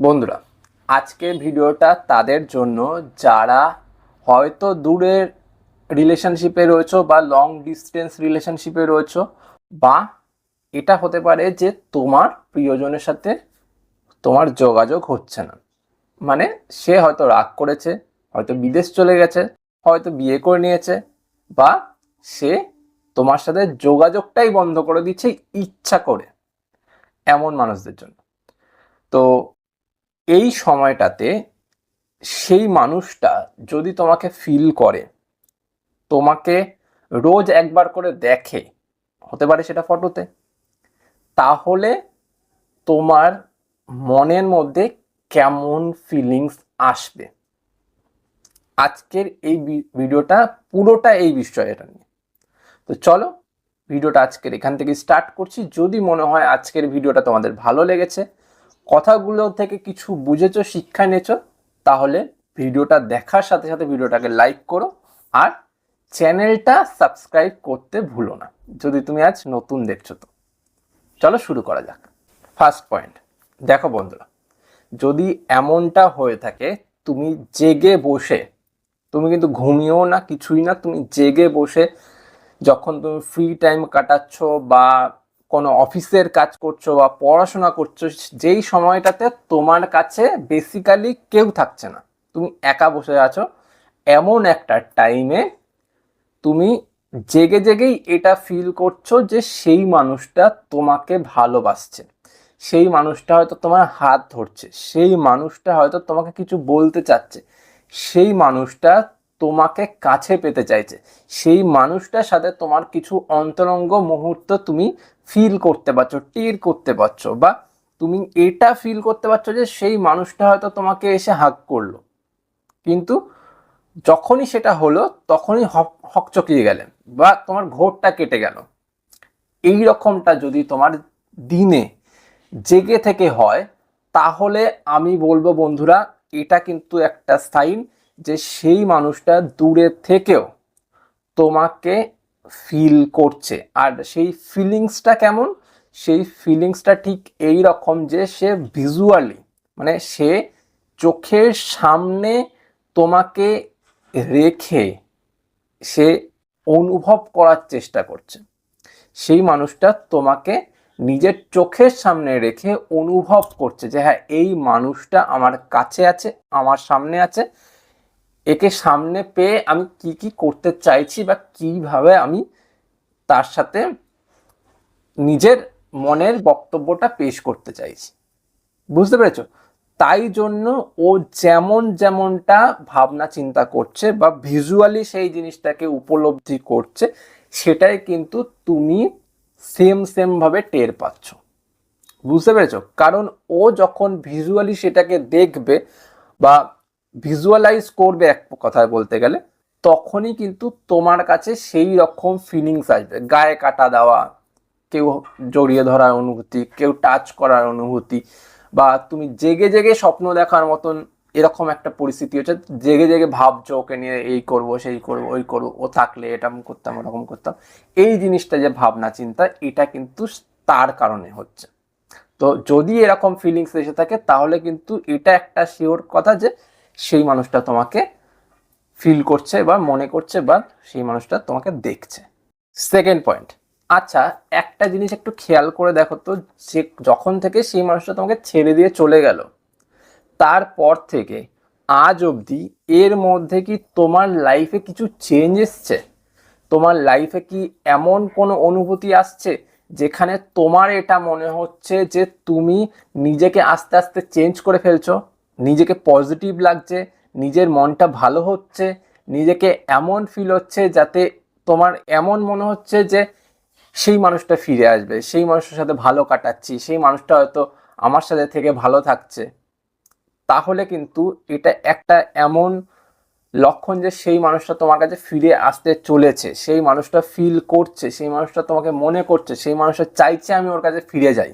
বন্ধুরা আজকের ভিডিওটা তাদের জন্য যারা হয়তো দূরের রিলেশনশিপে রয়েছো বা লং ডিস্টেন্স রিলেশনশিপে রয়েছো বা এটা হতে পারে যে তোমার প্রিয়জনের সাথে তোমার যোগাযোগ হচ্ছে না। মানে সে হয়তো রাগ করেছে, হয়তো বিদেশ চলে গেছে, হয়তো বিয়ে করে নিয়েছে বা সে তোমার সাথে যোগাযোগটাই বন্ধ করে দিচ্ছে ইচ্ছা করে এমন মানুষদের জন্য। তো এই সময়টাতে সেই মানুষটা যদি তোমাকে ফিল করে, তোমাকে রোজ একবার করে দেখে, হতে পারে সেটা ফটোতে তাহলে তোমার মনের মধ্যে কেমন ফিলিংস আসবে? আজকের এই ভিডিওটা পুরোটা এই বিষয়টা নিয়ে। তো চলো, ভিডিওটা আজকের এখান থেকে স্টার্ট করছি। যদি মনে হয় আজকের ভিডিওটা তোমাদের ভালো লেগেছে কথাগুলো থেকে কিছু বুঝেছ, শিক্ষা নিয়েছো, তাহলে ভিডিওটা দেখার সাথে সাথে ভিডিওটাকে লাইক করো আর চ্যানেলটা সাবস্ক্রাইব করতে ভুলো না, যদি তুমি আজ নতুন দেখছ তো। চলো শুরু করা যাক। ফার্স্ট পয়েন্ট দেখো বন্ধুরা, যদি এমনটা হয়ে থাকে, তুমি জেগে বসে, তুমি কিন্তু ঘুমিয়েও না, কিছুই না, তুমি জেগে বসে যখন তুমি ফ্রি টাইম কাটাচ্ছ বা কোনো অফিসের কাজ করছ বা পড়াশোনা করছ, যেই সময়টাতে তোমার কাছে বেসিক্যালি কেউ থাকছে না। তুমি একা বসে আছো, এমন একটা টাইমে তুমি জেগে জেগেই এটা ফিল করছ যে সেই মানুষটা তোমাকে ভালোবাসছে। সেই মানুষটা হয়তো তোমার হাত ধরছে, সেই মানুষটা হয়তো তোমাকে কিছু বলতে চাচ্ছে, সেই মানুষটা তোমাকে কাছে পেতে চাইছে, সেই মানুষটার সাথে তোমার কিছু অন্তরঙ্গ মুহূর্ত তুমি ফিল করতে পারছ টের করতে পারছ বা তুমি এটা ফিল করতে পারছ যে সেই মানুষটা হয়তো তোমাকে এসে হাক করল। কিন্তু যখনই সেটা হলো, তখনই হক হকচকিয়ে গেলেন বা তোমার ঘোরটা কেটে গেল। এই রকমটা যদি তোমার দিনে জেগে থেকে হয়, তাহলে আমি বলব বন্ধুরা, এটা কিন্তু একটা সাইন যে সেই মানুষটা দূরে থেকেও তোমাকে ফিল করছে। আর সেই ফিলিংসটা কেমন? সেই ফিলিংসটা ঠিক এই রকম যে সে ভিজুয়ালি মানে সে চোখের সামনে তোমাকে রেখে সে অনুভব করার চেষ্টা করছে। সেই মানুষটা তোমাকে নিজের চোখের সামনে রেখে অনুভব করছে যে হ্যাঁ এই মানুষটা আমার কাছে আছে, আমার সামনে আছে একে সামনে পেয়ে আমি কি কি করতে চাইছি বা কীভাবে আমি তার সাথে নিজের মনের বক্তব্যটা পেশ করতে চাইছি। বুঝতে পেরেছ? তাই জন্য ও যেমন যেমনটা ভাবনা চিন্তা করছে বা ভিজুয়ালি সেই জিনিসটাকে উপলব্ধি করছে, সেটাই কিন্তু তুমি সেম সেম ভাবে টের পাচ্ছ। বুঝতে পেরেছ? কারণ ও যখন ভিজুয়ালি সেটাকে দেখবে বা ভিজুয়ালাইজ করবে এক কথায় বলতে গেলে, তখনই কিন্তু তোমার কাছে সেই রকম ফিলিংস আসবে। গায়ে কাটা দেওয়া, কেউ জড়িয়ে ধরার অনুভূতি, কেউ টাচ করার অনুভূতি, বা তুমি জেগে জেগে স্বপ্ন দেখার মতন এরকম একটা পরিস্থিতি হচ্ছে, জেগে জেগে ভাবছ ওকে নিয়ে এই করব, সেই করব, ওই করব, ও থাকলে এটা করতাম, ওরকম করতাম। এই জিনিসটা যে ভাবনা, চিন্তা, এটা কিন্তু তার কারণে হচ্ছে। তো যদি এরকম ফিলিংস এসে থাকে, তাহলে কিন্তু এটা একটা শিওর কথা যে সেই মানুষটা তোমাকে ফিল করছে বা মনে করছে বা সেই মানুষটা তোমাকে দেখছে। সেকেন্ড পয়েন্ট আচ্ছা একটা জিনিস একটু খেয়াল করে দেখো তো, যে যখন থেকে সেই মানুষটা তোমাকে ছেড়ে দিয়ে চলে গেল, তারপর থেকে আজ অবধি এর মধ্যে কি তোমার লাইফে কিছু চেঞ্জ এসছে? তোমার লাইফে কি এমন কোনো অনুভূতি আসছে যেখানে তোমার এটা মনে হচ্ছে যে তুমি নিজেকে আস্তে আস্তে চেঞ্জ করে ফেলছো? নিজেকে পজিটিভ লাগছে, নিজের মনটা ভালো হচ্ছে, নিজেকে এমন ফিল হচ্ছে যাতে তোমার এমন মনে হচ্ছে যে সেই মানুষটা ফিরে আসবে, সেই মানুষটার সাথে ভালো কাটাচ্ছি, সেই মানুষটা হয়তো আমার সাথে থেকে ভালো থাকছে। তাহলে কিন্তু এটা একটা এমন লক্ষণ যে সেই মানুষটা তোমার কাছে ফিরে আসতে চলেছে, সেই মানুষটা ফিল করছে, সেই মানুষটা তোমাকে মনে করছে, সেই মানুষটা চাইছে আমি ওর কাছে ফিরে যাই।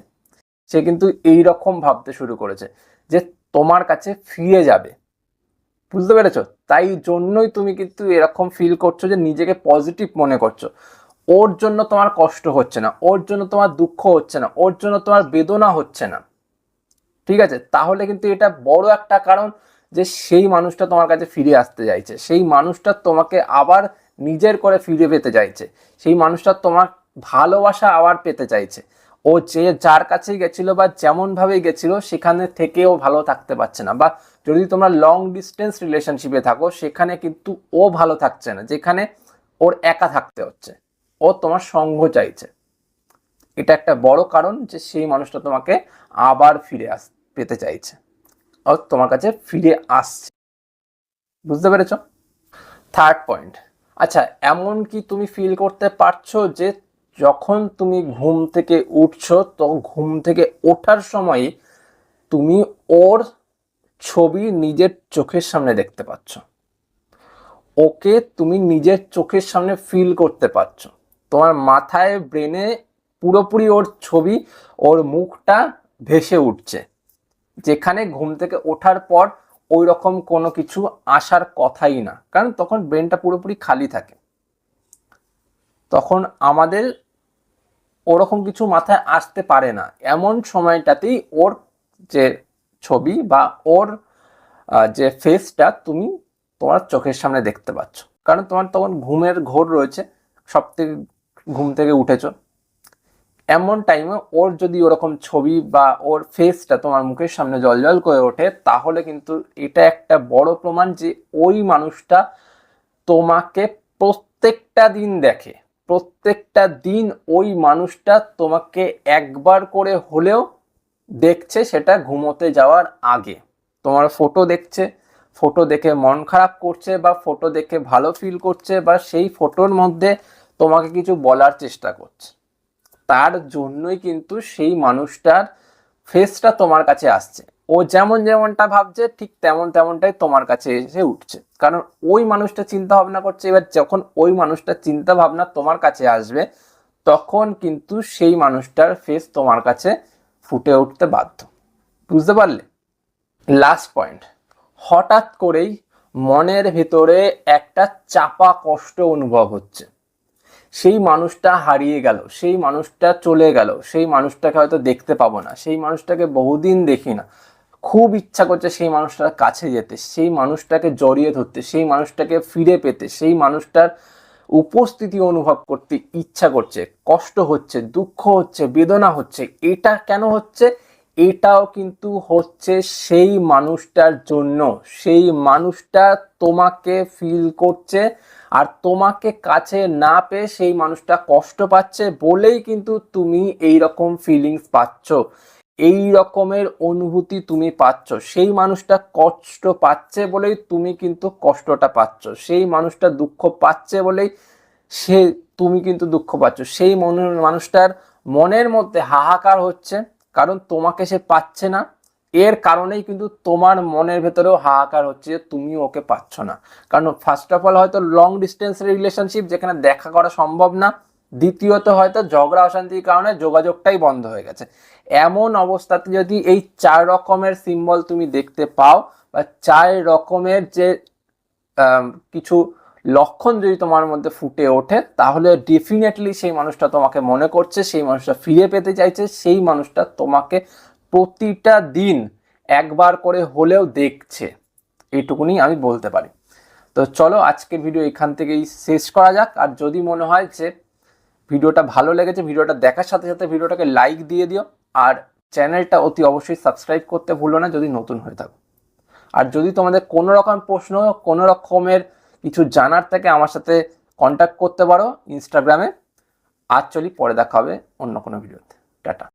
সে কিন্তু এই রকম ভাবতে শুরু করেছে যে তোমার কাছে ফিরে যাবে। বুঝতে পেরেছ? তাই জন্যই তুমি কিন্তু এরকম ফিল করছ যে নিজেকে পজিটিভ মনে করছ। ওর জন্য তোমার কষ্ট হচ্ছে না, ওর জন্য তোমার দুঃখ হচ্ছে না, ওর জন্য তোমার বেদনা হচ্ছে না। ঠিক আছে? তাহলে কিন্তু এটা বড় একটা কারণ যে সেই মানুষটা তোমার কাছে ফিরে আসতে চাইছে। সেই মানুষটা তোমাকে আবার নিজের করে ফিরে পেতে চাইছে। সেই মানুষটা তোমার ভালোবাসা আবার পেতে চাইছে। ও যে যার কাছেই গেছিল বা যেমন ভাবে গেছিল, সেখানে থেকেও ভালো থাকতে পারছে না। বা যদি তোমরা লং ডিস্টেন্স রিলেশনশিপে থাকো, সেখানে কিন্তু ও ভালো থাকছে না, যেখানে ওর একা থাকতে হচ্ছে। ও তোমার সঙ্গ চাইছে। এটা একটা বড় কারণ যে সেই মানুষটা তোমাকে আবার ফিরে আস, পেতে চাইছে। ও তোমার কাছে ফিরে আসছে। বুঝতে পেরেছ? থার্ড পয়েন্ট আচ্ছা এমন কি তুমি ফিল করতে পারছ যে যখন তুমি ঘুম থেকে উঠছো, তো ঘুম থেকে ওঠার সময় তুমি ওর ছবি নিজের চোখের সামনে দেখতে পাচ্ছ। ওকে তুমি নিজের চোখের সামনে ফিল করতে পারছ তোমার মাথায় ব্রেনে পুরোপুরি ওর ছবি, ওর মুখটা ভেসে উঠছে। যেখানে ঘুম থেকে ওঠার পর ওই রকম কোনো কিছু আসার কথাই না। কারণ তখন ব্রেনটা পুরোপুরি খালি থাকে। তখন আমাদের ওরকম কিছু মাথায় আসতে পারে না। এমন সময়টাতেই ওর যে ছবি বা ওর যে ফেসটা তুমি তোমার চোখের সামনে দেখতে পাচ্ছ। কারণ তোমার তখন ঘুমের ঘোর রয়েছে, সব থেকে ঘুম থেকে উঠেছো। এমন টাইমে ওর যদি ওরকম ছবি বা ওর ফেসটা তোমার মুখের সামনে জলজল করে ওঠে, তাহলে কিন্তু এটা একটা বড় প্রমাণ যে ওই মানুষটা তোমাকে প্রত্যেকটা দিন দেখে। প্রত্যেকটা দিন ওই মানুষটা তোমাকে একবার করে হলেও দেখছে সেটা ঘুমোতে যাওয়ার আগে। তোমার ফটো দেখছে ফটো দেখে মন খারাপ করছে বা ফটো দেখে ভালো ফিল করছে বা সেই ফটোর মধ্যে তোমাকে কিছু বলার চেষ্টা করছে। তার জন্যই কিন্তু সেই মানুষটার ফেসটা তোমার কাছে আসছে। ও যেমন যেমনটা ভাবছে, ঠিক তেমন তেমনটাই তোমার কাছে এসে উঠছে। কারণ ওই মানুষটা চিন্তা ভাবনা করছে, এবার যখন ওই মানুষটা চিন্তা ভাবনা তোমার কাছে আসবে, তখন কিন্তু সেই মানুষটার ফেস তোমার কাছে ফুটে উঠতে বাধ্য। বুঝতে পারলে? লাস্ট পয়েন্ট হঠাৎ করেই মনের ভেতরে একটা চাপা কষ্ট অনুভব হচ্ছে। সেই মানুষটা হারিয়ে গেল, সেই মানুষটা চলে গেল, সেই মানুষটাকে হয়তো দেখতে পাবো না, সেই মানুষটাকে বহুদিন দেখি না। খুব ইচ্ছা করছে সেই মানুষটার কাছে যেতে, সেই মানুষটাকে জড়িয়ে ধরতে, সেই মানুষটাকে ফিরে পেতে, সেই মানুষটার উপস্থিতি অনুভব করতে ইচ্ছা করছে, কষ্ট হচ্ছে, দুঃখ হচ্ছে, বেদনা হচ্ছে। এটা কেন হচ্ছে? এটাও কিন্তু হচ্ছে সেই মানুষটার জন্য, সেই মানুষটা তোমাকে ফিল করছে আর তোমাকে কাছে না পেয়ে সেই মানুষটা কষ্ট পাচ্ছে বলেই কিন্তু তুমি এই রকম ফিলিংস পাচ্ছ। এই রকমের অনুভূতি তুমি পাচ্ছ। সেই মানুষটা কষ্ট পাচ্ছে বলেই তুমি কিন্তু কষ্টটা পাচ্ছ। সেই মানুষটা দুঃখ পাচ্ছে বলেই সে তুমি কিন্তু দুঃখ পাচ্ছ। সেই মানুষটার মনের মধ্যে হাহাকার হচ্ছে, কারণ তোমাকে সে পাচ্ছে না। এর কারণেই কিন্তু তোমার মনের ভেতরেও হাহাকার হচ্ছে যে তুমি ওকে পাচ্ছ না। কারণ ফার্স্ট অফ অল হয়তো লং ডিস্টেন্স রিলেশনশিপ যেখানে দেখা করা সম্ভব না। দ্বিতীয়ত হয়তো ঝগড়া অশান্তির কারণে যোগাযোগটাই বন্ধ হয়ে গেছে। এমন অবস্থাতে যদি এই চার রকমের সিম্বল তুমি দেখতে পাও বা চার রকমের যে কিছু লক্ষণ যদি তোমার মধ্যে ফুটে ওঠে, তাহলে ডেফিনেটলি সেই মানুষটা তোমাকে মনে করছে, সেই মানুষটা ফিরে পেতে চাইছে, সেই মানুষটা তোমাকে প্রতিটা দিন একবার করে হলেও দেখছে। এইটুকুনি আমি বলতে পারি। তো চলো আজকের ভিডিও এখান থেকেই শেষ করা যাক। আর যদি মনে হয় যে ভিডিওটা ভালো লেগেছে, ভিডিওটা দেখার সাথে সাথে ভিডিওটাকে লাইক দিয়ে দিও। আর চ্যানেলটা অতি অবশ্যই সাবস্ক্রাইব করতে ভুলো না যদি নতুন হয়ে থাকো। আর যদি তোমাদের কোনো রকম প্রশ্ন, কোনো রকমের কিছু জানার থাকে, আমার সাথে কন্ট্যাক্ট করতে পারো ইনস্টাগ্রামে আর চলি, পরে দেখা হবে অন্য কোনো ভিডিওতে টাটা।